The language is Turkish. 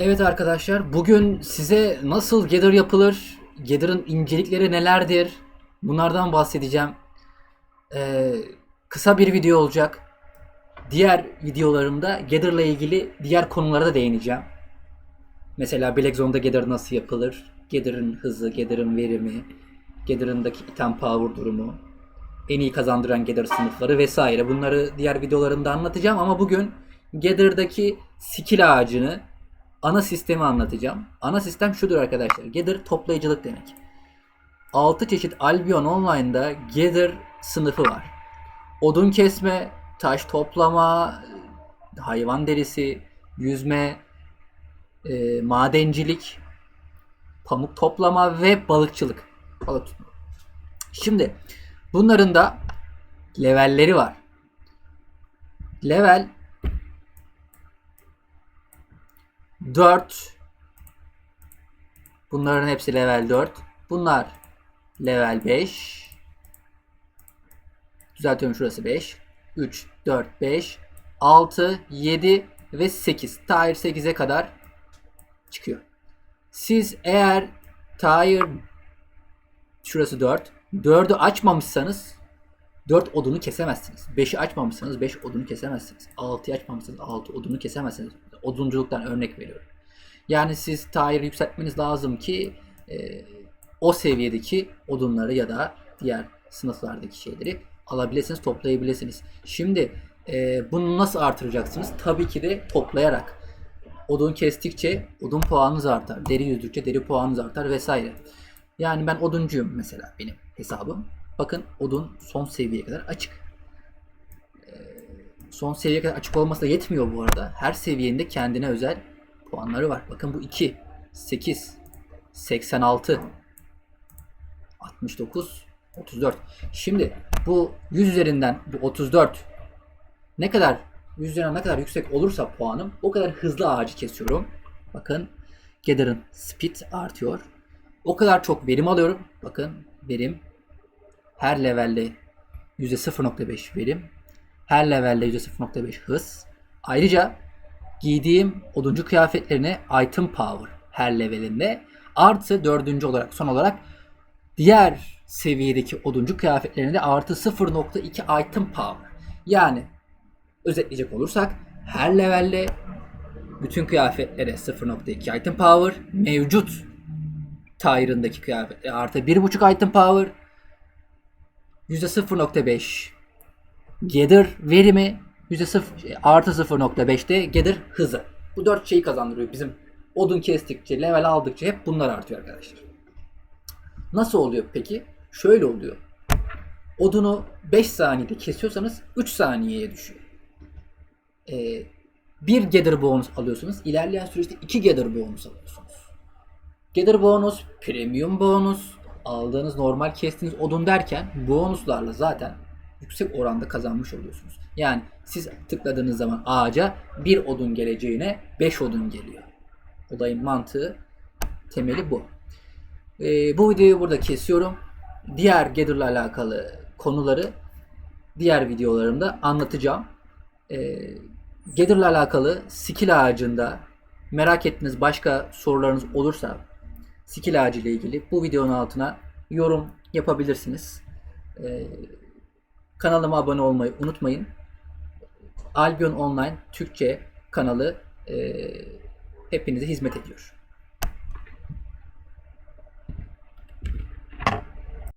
Evet arkadaşlar, bugün size nasıl Gather yapılır, Gather'ın incelikleri nelerdir, bunlardan bahsedeceğim. Ee, kısa bir video olacak. Diğer videolarımda Gather'la ilgili diğer konulara da değineceğim. Mesela Black Zone'da Gather nasıl yapılır, Gather'ın hızı, Gather'ın verimi, Gather'ındaki item power durumu, en iyi kazandıran Gather sınıfları vesaire. Bunları diğer videolarımda anlatacağım ama bugün Gather'daki skill ağacını, ana sistemi anlatacağım. Ana sistem şudur arkadaşlar. Gather toplayıcılık demek. 6 çeşit Albion Online'da Gather sınıfı var. Odun kesme, taş toplama, hayvan derisi, yüzme, e, madencilik, pamuk toplama ve balıkçılık. Balık tutma. Şimdi bunların da levelleri var. Level 4 Bunların hepsi level 4. Bunlar level 5. Düzeltiyorum şurası 5. 3, 4, 5, 6, 7 ve 8. Tier 8'e kadar çıkıyor. Siz eğer Tier şurası 4. 4'ü açmamışsanız 4 odunu kesemezsiniz. 5'i açmamışsanız 5 odunu kesemezsiniz. 6'yı açmamışsanız 6 odunu kesemezsiniz. Odunculuktan örnek veriyorum. Yani siz tayir yükseltmeniz lazım ki e, o seviyedeki odunları ya da diğer sınıflardaki şeyleri alabilirsiniz, toplayabilirsiniz. Şimdi e, bunu nasıl artıracaksınız? Tabii ki de toplayarak. Odun kestikçe odun puanınız artar. Deri yüzdükçe deri puanınız artar vesaire. Yani ben oduncuyum mesela benim hesabım. Bakın odun son seviyeye kadar açık. Ee, son seviyeye kadar açık olması da yetmiyor bu arada. Her seviyenin de kendine özel puanları var. Bakın bu 2, 8, 86, 69, 34. Şimdi bu 100 üzerinden bu 34 ne kadar 100 üzerinden ne kadar yüksek olursa puanım o kadar hızlı ağacı kesiyorum. Bakın Gather'ın speed artıyor. O kadar çok verim alıyorum. Bakın verim her levelde %0.5 verim. Her levelde %0.5 hız. Ayrıca giydiğim oduncu kıyafetlerine item power her levelinde artı dördüncü olarak son olarak diğer seviyedeki oduncu kıyafetlerine de artı 0.2 item power. Yani özetleyecek olursak her levelde bütün kıyafetlere 0.2 item power mevcut Tyrant'daki kıyafetlere artı 1.5 item power %0.5 Gather verimi %0 artı 0.5'te Gather hızı. Bu dört şeyi kazandırıyor bizim odun kestikçe, level aldıkça hep bunlar artıyor arkadaşlar. Nasıl oluyor peki? Şöyle oluyor. Odunu 5 saniyede kesiyorsanız 3 saniyeye düşüyor. Ee, bir Gather bonus alıyorsunuz. İlerleyen süreçte 2 Gather bonus alıyorsunuz. Gather bonus, premium bonus, aldığınız normal kestiğiniz odun derken bonuslarla zaten yüksek oranda kazanmış oluyorsunuz. Yani siz tıkladığınız zaman ağaca bir odun geleceğine 5 odun geliyor. Olayın mantığı temeli bu. Ee, bu videoyu burada kesiyorum. Diğer Gather'la alakalı konuları diğer videolarımda anlatacağım. Ee, Gather'la alakalı skill ağacında merak ettiğiniz başka sorularınız olursa skill ağacı ile ilgili bu videonun altına yorum yapabilirsiniz. Ee, kanalıma abone olmayı unutmayın. Albion Online Türkçe kanalı e, hepinize hizmet ediyor.